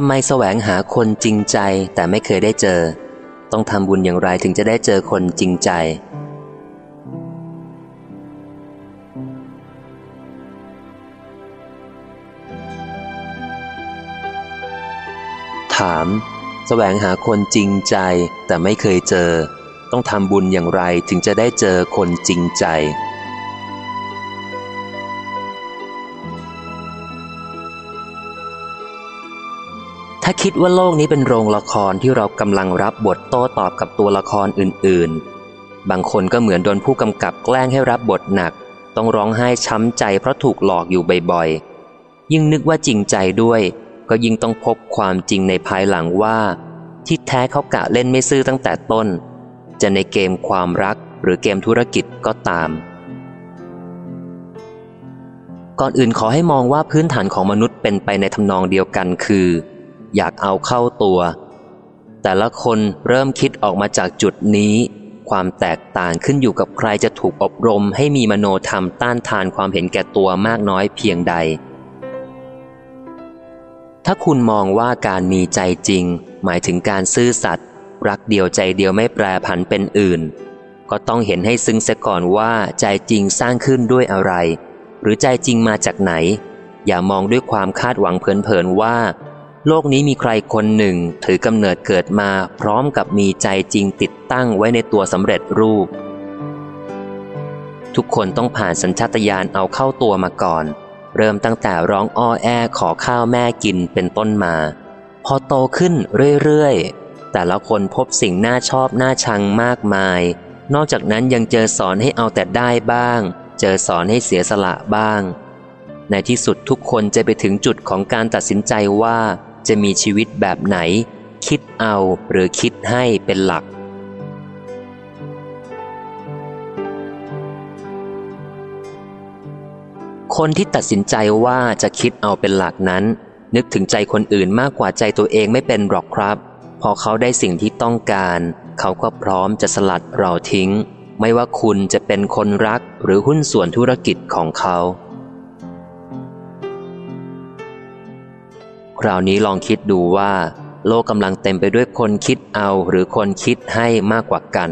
ทำไมแสวงหาคนจริงใจแต่ไม่เคยได้เจอ ต้องทำบุญอย่างไรถึงจะได้เจอคนจริงใจ ถาม แสวงหาคนจริงใจแต่ไม่เคยเจอ ต้องทำบุญอย่างไรถึงจะได้เจอคนจริงใจ ถ้าคิดว่าโลกนี้เป็นโรงละครที่เรากำลังรับบทโต้ตอบกับตัวละครอื่น ๆ บางคนก็เหมือนโดนผู้กำกับแกล้งให้รับบทหนัก ต้องร้องไห้ช้ำใจเพราะถูกหลอกอยู่บ่อยๆ ยิ่งนึกว่าจริงใจด้วย ก็ยิ่งต้องพบความจริงในภายหลังว่า ที่แท้เขากะเล่นไม่ซื่อตั้งแต่ต้น จะในเกมความรักหรือเกมธุรกิจก็ตาม ก่อนอื่นขอให้มองว่าพื้นฐานของมนุษย์เป็นไปในทำนองเดียวกันคือ อยากเอาเข้าตัว แต่ละคนเริ่มคิดออกมาจากจุดนี้ ความแตกต่างขึ้นอยู่กับใครจะถูกอบรมให้มีมโนธรรมต้านทานความเห็นแก่ตัวมากน้อยเพียงใด ถ้าคุณมองว่าการมีใจจริง หมายถึงการซื่อสัตย์รักเดียวใจเดียวไม่แปรผันเป็นอื่น ก็ต้องเห็นให้ซึ้งเสียก่อนว่าใจจริงสร้างขึ้นด้วยอะไร หรือใจจริงมาจากไหน อย่ามองด้วยความคาดหวังเพลินๆว่า โลกนี้มีใครคนหนึ่งถือกำเนิดเกิดมาพร้อมกับมีใจจริงติดตั้งไว้ในตัวสำเร็จรูป ทุกคนต้องผ่านสัญชาตญาณเอาเข้าตัวมาก่อน เริ่มตั้งแต่ร้องอ้อแอขอข้าวแม่กินเป็นต้นมา พอโตขึ้นเรื่อยๆ แต่ละคนพบสิ่งน่าชอบน่าชังมากมาย นอกจากนั้นยังเจอสอนให้เอาแต่ได้บ้าง เจอสอนให้เสียสละบ้าง ในที่สุดทุกคนจะไปถึงจุดของการตัดสินใจว่า จะมีชีวิตแบบไหน คิดเอาหรือคิดให้เป็นหลัก คนที่ตัดสินใจว่าจะคิดเอาเป็นหลักนั้น นึกถึงใจคนอื่นมากกว่าใจตัวเองไม่เป็นหรอกครับ พอเขาได้สิ่งที่ต้องการ เขาก็พร้อมจะสลัดเราทิ้ง ไม่ว่าคุณจะเป็นคนรักหรือหุ้นส่วนธุรกิจของเขา คราวนี้ลองคิดดูว่า โลกกำลังเต็มไปด้วยคนคิดเอาหรือคนคิดให้มากกว่ากัน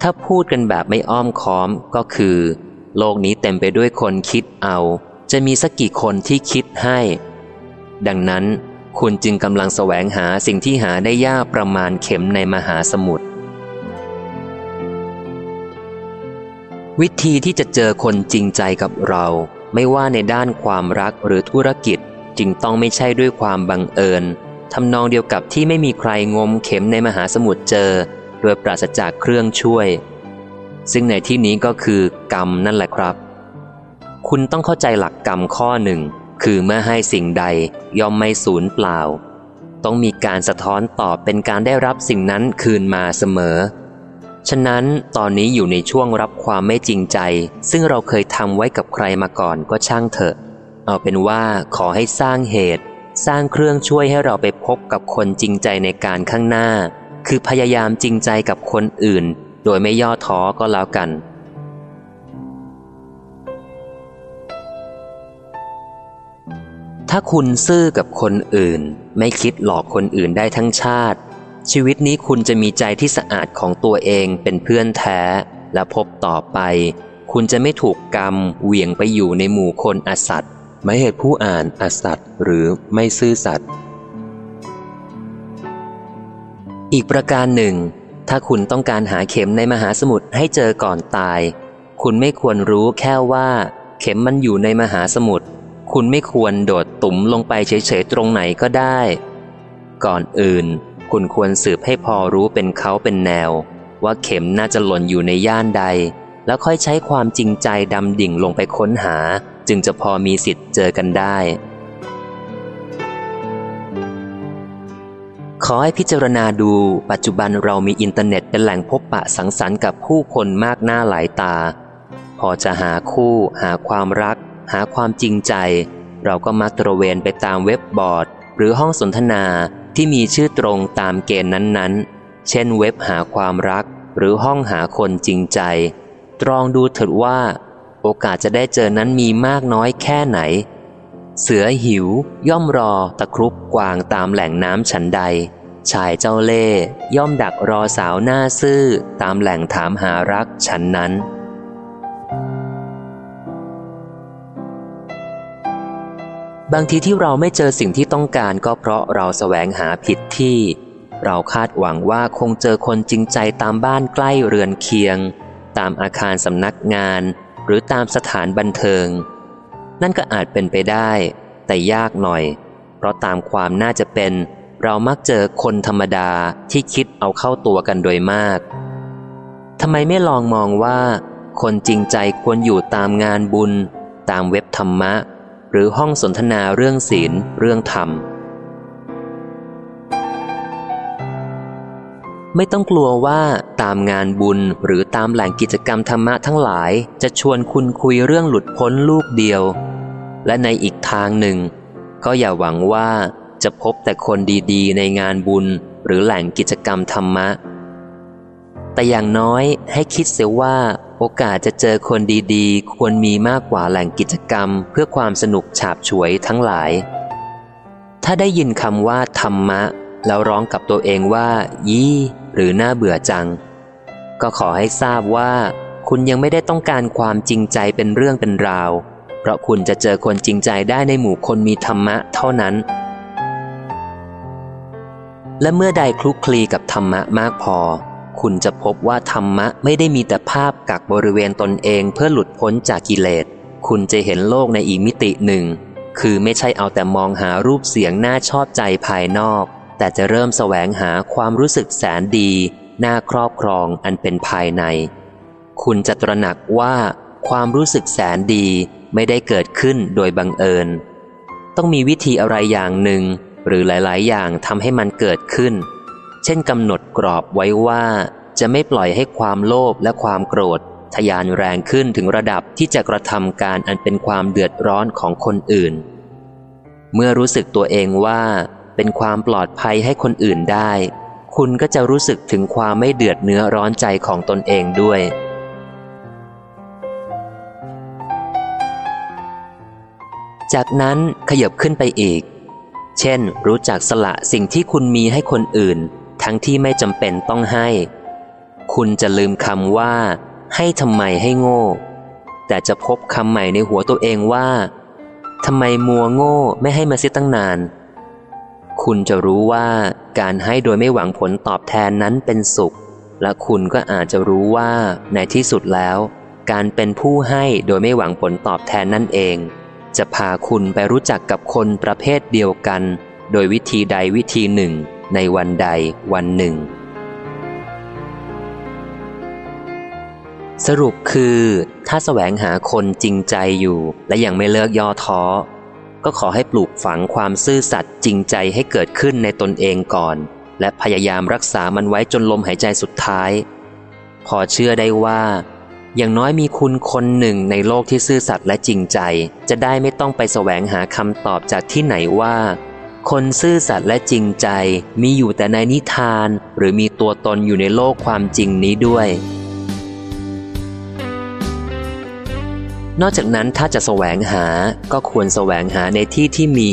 ถ้าพูดกันแบบไม่อ้อมค้อมก็คือ โลกนี้เต็มไปด้วยคนคิดเอา จะมีสักกี่คนที่คิดให้ ดังนั้นคุณจึงกำลังแสวงหาสิ่งที่หาได้ยากประมาณเข็มในมหาสมุทรวิธีที่จะเจอคนจริงใจกับเรา ไม่ว่าในด้านความรักหรือธุรกิจ จึงต้องไม่ใช่ด้วยความบังเอิญทำนองเดียวกับที่ไม่มีใครงมเข็มในมหาสมุทรเจอ โดยปราศจากเครื่องช่วย ซึ่งในที่นี้ก็คือกรรมนั่นแหละครับ คุณต้องเข้าใจหลักกรรมข้อหนึ่ง คือเมื่อให้สิ่งใดย่อมไม่สูญเปล่า ต้องมีการสะท้อนตอบเป็นการได้รับสิ่งนั้นคืนมาเสมอ ฉะนั้นตอนนี้อยู่ในช่วงรับความไม่จริงใจ ซึ่งเราเคยทำไว้กับใครมาก่อนก็ช่างเถอะ เอาเป็นว่าขอให้สร้างเหตุ สร้างเครื่องช่วยให้เราไปพบกับคนจริงใจในการข้างหน้า คือพยายามจริงใจกับคนอื่น โดยไม่ย่อท้อก็แล้วกัน ถ้าคุณซื่อกับคนอื่น ไม่คิดหลอกคนอื่นได้ทั้งชาติ ชีวิตนี้คุณจะมีใจที่สะอาดของตัวเองเป็นเพื่อนแท้ และพบต่อไป คุณจะไม่ถูกกรรมเหวี่ยงไปอยู่ในหมู่คนอสัตย์ ไม่เหตุผู้อ่านอสัตย์หรือไม่ซื่อสัตย์อีกประการหนึ่ง ถ้าคุณต้องการหาเข็มในมหาสมุทรให้เจอก่อนตาย คุณไม่ควรรู้แค่ว่า เข็มมันอยู่ในมหาสมุทรคุณไม่ควรโดดตุ่มลงไปเฉยๆตรงไหนก็ได้ ก่อนอื่น คุณควรสืบให้พอรู้เป็นเขาเป็นแนว ว่าเข็มน่าจะหล่นอยู่ในย่านใด แล้วค่อยใช้ความจริงใจดำดิ่งลงไปค้นหา จึงจะพอมีสิทธิ์เจอกันได้ ขอให้พิจารณาดูปัจจุบันเรามีอินเทอร์เน็ตเป็นแหล่งพบปะสังสรรค์กับผู้คนมากหน้าหลายตา พอจะหาคู่ หาความรัก หาความจริงใจ เราก็มักตระเวนไปตามเว็บบอร์ด หรือห้องสนทนาที่มีชื่อตรงตามเกณฑ์นั้นๆ เช่นเว็บหาความรัก หรือห้องหาคนจริงใจ ตรองดูเถิดว่า โอกาสจะได้เจอนั้นมีมากน้อยแค่ไหน เสือหิว ย่อมรอตะครุบกวางตามแหล่งน้ำฉันใด ชายเจ้าเล่ย่อมดักรอสาวหน้าซื่อตามแหล่งถามหารักฉันนั้นบางทีที่เราไม่เจอสิ่งที่ต้องการก็เพราะเราแสวงหาผิดที่ เราคาดหวังว่าคงเจอคนจริงใจตามบ้านใกล้เรือนเคียง ตามอาคารสำนักงาน หรือตามสถานบันเทิง นั่นก็อาจเป็นไปได้ แต่ยากหน่อย เพราะตามความน่าจะเป็น เรามักเจอคนธรรมดาที่คิดเอาเข้าตัวกันโดยมากทำไมไม่ลองมองว่า คนจริงใจควรอยู่ตามงานบุญ ตามเว็บธรรมะ หรือห้องสนทนาเรื่องศีลเรื่องธรรม ไม่ต้องกลัวว่า ตามงานบุญหรือตามแหล่งกิจกรรมธรรมะทั้งหลาย จะชวนคุณคุยเรื่องหลุดพ้นลูกเดียว และในอีกทางหนึ่ง ก็อย่าหวังว่าจะพบแต่คนดีๆ ในงานบุญหรือแหล่งกิจกรรมธรรมะ แต่อย่างน้อยให้คิดเสียว่าโอกาสจะเจอคนดีๆ ควรมีมากกว่าแหล่งกิจกรรม เพื่อความสนุกฉาบฉวยทั้งหลาย ถ้าได้ยินคำว่าธรรมะ แล้วร้องกับตัวเองว่า ยี่ หรือน่าเบื่อจัง ก็ขอให้ทราบว่า คุณยังไม่ได้ต้องการความจริงใจเป็นเรื่องเป็นราว เพราะคุณจะเจอคนจริงใจได้ในหมู่คนมีธรรมะเท่านั้น และเมื่อใดคลุกคลีกับธรรมะมากพอ คุณจะพบว่าธรรมะไม่ได้มีแต่ภาพกักบริเวณตนเองเพื่อหลุดพ้นจากกิเลส คุณจะเห็นโลกในอีกมิติหนึ่ง คือไม่ใช่เอาแต่มองหารูปเสียงน่าชอบใจภายนอก แต่จะเริ่มแสวงหาความรู้สึกแสนดี น่าครอบครองอันเป็นภายใน คุณจะตระหนักว่าความรู้สึกแสนดีไม่ได้เกิดขึ้นโดยบังเอิญ ต้องมีวิธีอะไรอย่างหนึ่ง หรือหลาย ๆ อย่างทำให้มันเกิดขึ้น เช่นกำหนดกรอบไว้ว่าจะไม่ปล่อยให้ความโลภและความโกรธ ทยานแรงขึ้นถึงระดับที่จะกระทำการอันเป็นความเดือดร้อนของคนอื่น เมื่อรู้สึกตัวเองว่าเป็นความปลอดภัยให้คนอื่นได้ คุณก็จะรู้สึกถึงความไม่เดือดเนื้อร้อนใจของตนเองด้วย จากนั้นขยบขึ้นไปอีก เช่น รู้จักสละสิ่งที่คุณมีให้คนอื่น ทั้งที่ไม่จำเป็นต้องให้ คุณจะลืมคำว่า ให้ทำไมให้โง่ แต่จะพบคำใหม่ในหัวตัวเองว่าทำไมมัวโง่ไม่ให้มาเสียตั้งนาน คุณจะรู้ว่า การให้โดยไม่หวังผลตอบแทนนั้นเป็นสุข และคุณก็อาจจะรู้ว่าในที่สุดแล้ว การเป็นผู้ให้โดยไม่หวังผลตอบแทนนั่นเอง จะพาคุณไปรู้จักกับคนประเภทเดียวกัน โดยวิธีใดวิธีหนึ่ง ในวันใดวันหนึ่ง สรุปคือ ถ้าแสวงหาคนจริงใจอยู่ และยังไม่เลิกย่อท้อ ก็ขอให้ปลูกฝังความซื่อสัตย์จริงใจให้เกิดขึ้นในตนเองก่อน และพยายามรักษามันไว้จนลมหายใจสุดท้าย พอเชื่อได้ว่า อย่างน้อยมีคุณคนหนึ่งในโลกที่ซื่อสัตย์และจริงใจ จะได้ไม่ต้องไปแสวงหาคำตอบจากที่ไหนว่า คนซื่อสัตย์และจริงใจมีอยู่แต่ในนิทาน หรือมีตัวตนอยู่ในโลกความจริงนี้ด้วย นอกจากนั้นถ้าจะแสวงหาก็ควรแสวงหาในที่ที่มี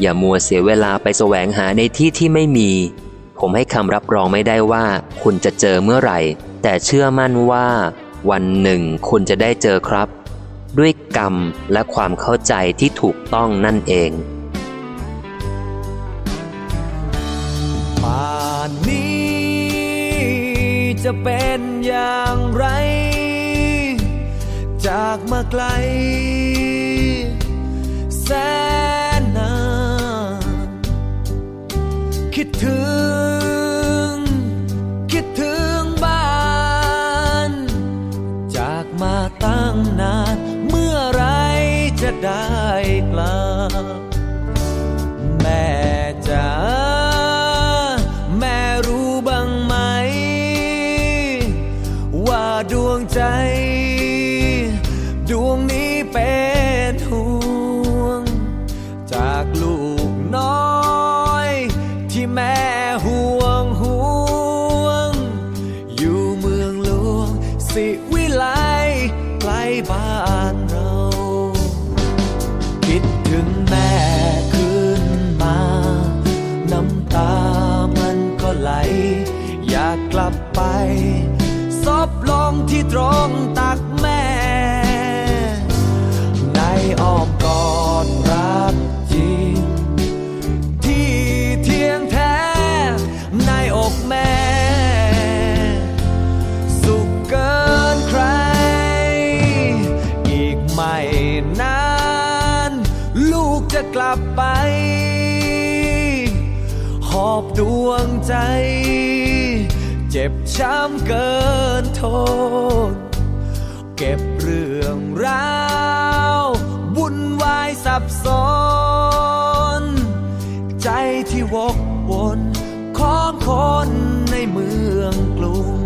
อย่ามัวเสียเวลาไปแสวงหาในที่ที่ไม่มี ผมให้คำรับรองไม่ได้ว่า คุณจะเจอเมื่อไหร่ แต่เชื่อมั่นว่า วันหนึ่งคุณจะได้เจอครับ ด้วยกรรมและความเข้าใจที่ถูกต้องนั่นเองป่านนี้จะเป็นอย่างไร จากมาไกล แสนนานคิดถึง วงใจ เจ็บช้ำเกินโทษ เก็บเรื่องราววุ่นวายสับสน ใจที่วกวนของคนในเมืองกรุง